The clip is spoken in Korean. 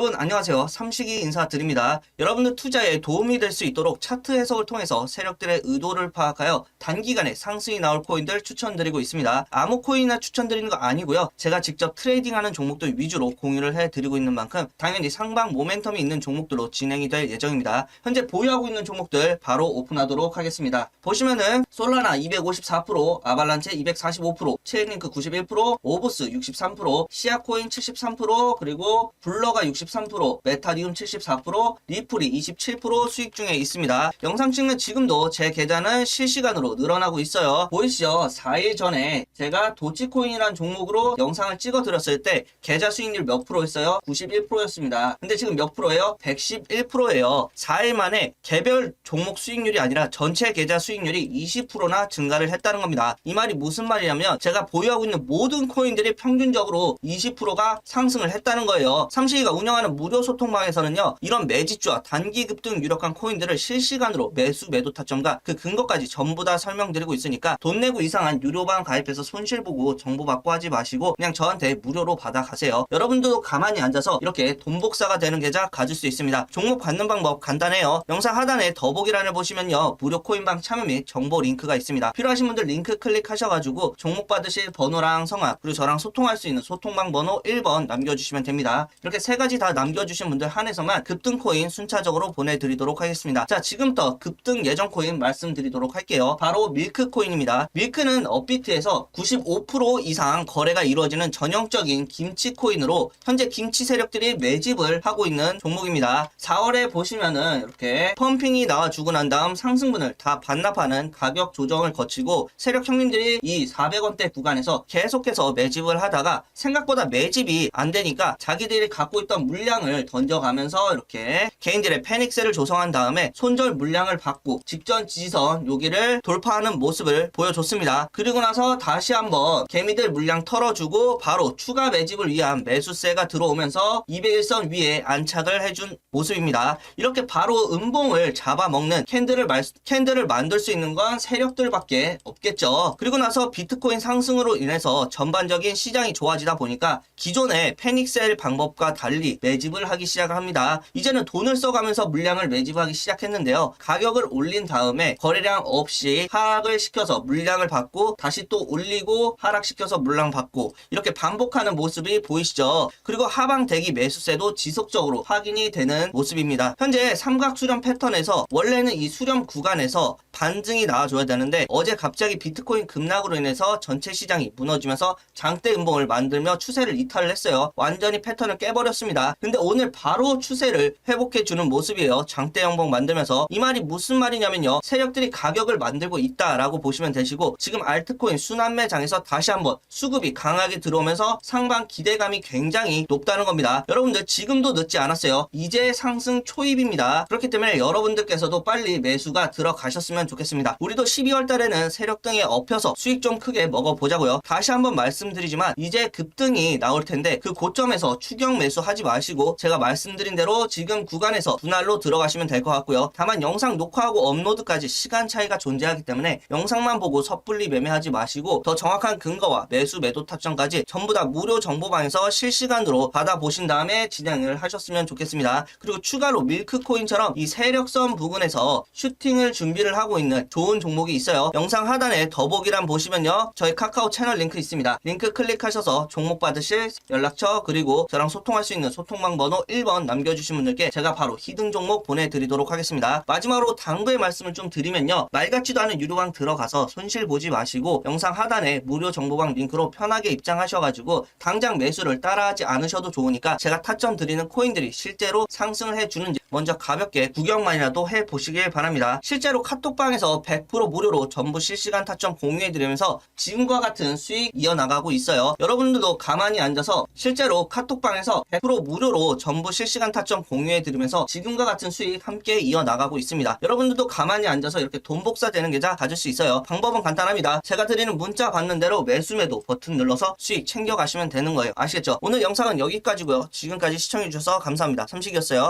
여러분 안녕하세요. 삼식이 인사드립니다. 여러분들 투자에 도움이 될 수 있도록 차트 해석을 통해서 세력들의 의도를 파악하여 단기간에 상승이 나올 코인들 추천드리고 있습니다. 아무 코인이나 추천드리는 거 아니고요. 제가 직접 트레이딩하는 종목들 위주로 공유를 해드리고 있는 만큼 당연히 상방 모멘텀이 있는 종목들로 진행이 될 예정입니다. 현재 보유하고 있는 종목들 바로 오픈하도록 하겠습니다. 보시면은 솔라나 254%, 아발란체 245%, 체인링크 91%, 오브스 63%, 시아코인 73%, 그리고 블러가 63%, 메타리움 74%, 리플이 27% 수익 중에 있습니다. 영상 찍는 지금도 제 계좌는 실시간으로 늘어나고 있어요. 보이시죠? 4일 전에 제가 도치코인이라는 종목으로 영상을 찍어 드렸을 때 계좌 수익률 몇 프로였어요? 91%였습니다. 근데 지금 몇 프로예요? 111%예요. 4일 만에 개별 종목 수익률이 아니라 전체 계좌 수익률이 20%나 증가를 했다는 겁니다. 이 말이 무슨 말이냐면 제가 보유하고 있는 모든 코인들이 평균적으로 20%가 상승을 했다는 거예요. 삼식이가 운영하는 무료 소통방에서는요. 이런 매집주와 단기 급 등 유력한 코인들을 실시간으로 매수 매도 타점과 그 근거까지 전부 다 설명드리고 있으니까 돈 내고 이상한 유료방 가입해서 손실 보고 정보 받고 하지 마시고 그냥 저한테 무료로 받아가세요. 여러분들도 가만히 앉아서 이렇게 돈 복사가 되는 계좌 가질 수 있습니다. 종목 받는 방법 간단해요. 영상 하단에 더보기란을 보시면요. 무료 코인방 참여 및 정보 링크가 있습니다. 필요하신 분들 링크 클릭하셔가지고 종목 받으실 번호랑 성함 그리고 저랑 소통할 수 있는 소통방 번호 1번 남겨주시면 됩니다. 이렇게 세 가지 다 남겨주신 분들 한해서만 급등 코인 순차적으로 보내드리도록 하겠습니다. 자 지금부터 급등 예정 코인 말씀드리도록 할게요. 바로 밀크 코인입니다. 밀크는 업비트에서 95% 이상 거래가 이루어지는 전형적인 김치 코인으로 현재 김치 세력들이 매집을 하고 있는 종목입니다. 4월에 보시면은 이렇게 펌핑이 나와주고 난 다음 상승분을 다 반납하는 가격 조정을 거치고 세력 형님들이 이 400원대 구간에서 계속해서 매집을 하다가 생각보다 매집이 안 되니까 자기들이 갖고 있던 물량 을 던져가면서 이렇게 개인들의 패닉셀을 조성한 다음에 손절 물량을 받고 직전 지지선 여기를 돌파하는 모습을 보여줬습니다. 그리고 나서 다시 한번 개미들 물량 털어주고 바로 추가 매집을 위한 매수세가 들어오면서 201선 위에 안착을 해준 모습입니다. 이렇게 바로 음봉을 잡아먹는 캔들을 말, 캔들을 만들 수 있는 건 세력들밖에 없겠죠. 그리고 나서 비트코인 상승으로 인해서 전반적인 시장이 좋아지다 보니까 기존의 패닉셀 방법과 달리 매집을 하기 시작을 합니다. 이제는 돈을 써가면서 물량을 매집하기 시작했는데요. 가격을 올린 다음에 거래량 없이 하락을 시켜서 물량을 받고 다시 또 올리고 하락시켜서 물량 받고 이렇게 반복하는 모습이 보이시죠? 그리고 하방 대기 매수세도 지속적으로 확인이 되는 모습입니다. 현재 삼각 수렴 패턴에서 원래는 이 수렴 구간에서 반등이 나와줘야 되는데 어제 갑자기 비트코인 급락으로 인해서 전체 시장이 무너지면서 장대 음봉을 만들며 추세를 이탈을 했어요. 완전히 패턴을 깨버렸습니다. 근데 오늘 바로 추세를 회복해주는 모습이에요. 장대 음봉 만들면서 이 말이 무슨 말이냐면요. 세력들이 가격을 만들고 있다라고 보시면 되시고 지금 알트코인 순환매장에서 다시 한번 수급이 강하게 들어오면서 상방 기대감이 굉장히 높다는 겁니다. 여러분들 지금도 늦지 않았어요. 이제 상승 초입입니다. 그렇기 때문에 여러분들께서도 빨리 매수가 들어가셨으면 좋겠습니다. 우리도 12월 달에는 세력 등에 엎여서 수익 좀 크게 먹어보자고요. 다시 한번 말씀드리지만 이제 급등이 나올 텐데 그 고점에서 추격 매수 하지 마시고 제가 말씀드린 대로 지금 구간에서 분할로 들어가시면 될 것 같고요. 다만 영상 녹화하고 업로드까지 시간 차이가 존재하기 때문에 영상만 보고 섣불리 매매하지 마시고 더 정확한 근거와 매수 매도 타점까지 전부 다 무료 정보방에서 실시간으로 받아보신 다음에 진행을 하셨으면 좋겠습니다. 그리고 추가로 밀크코인처럼 이 세력선 부분에서 슈팅을 준비를 하고 있는 좋은 종목이 있어요. 영상 하단에 더보기란 보시면요. 저희 카카오 채널 링크 있습니다. 링크 클릭하셔서 종목 받으실 연락처 그리고 저랑 소통할 수 있는 소통 방 번호 1번 남겨주신 분들께 제가 바로 히든 종목 보내드리도록 하겠습니다. 마지막으로 당부의 말씀을 좀 드리면요. 말 같지도 않은 유료방 들어가서 손실 보지 마시고 영상 하단에 무료 정보방 링크로 편하게 입장하셔가지고 당장 매수를 따라하지 않으셔도 좋으니까 제가 타점 드리는 코인들이 실제로 상승을 해주는지 먼저 가볍게 구경만이라도 해보시길 바랍니다. 실제로 카톡방에서 100% 무료로 전부 실시간 타점 공유해드리면서 지금과 같은 수익 이어나가고 있어요. 여러분들도 가만히 앉아서 실제로 카톡방에서 100% 무료로 전부 실시간 타점 공유해드리면서 지금과 같은 수익 함께 이어나가고 있습니다. 여러분들도 가만히 앉아서 이렇게 돈 복사되는 계좌 가질 수 있어요. 방법은 간단합니다. 제가 드리는 문자 받는 대로 매수 매도 버튼 눌러서 수익 챙겨가시면 되는 거예요. 아시겠죠? 오늘 영상은 여기까지고요. 지금까지 시청해주셔서 감사합니다. 삼식이었어요.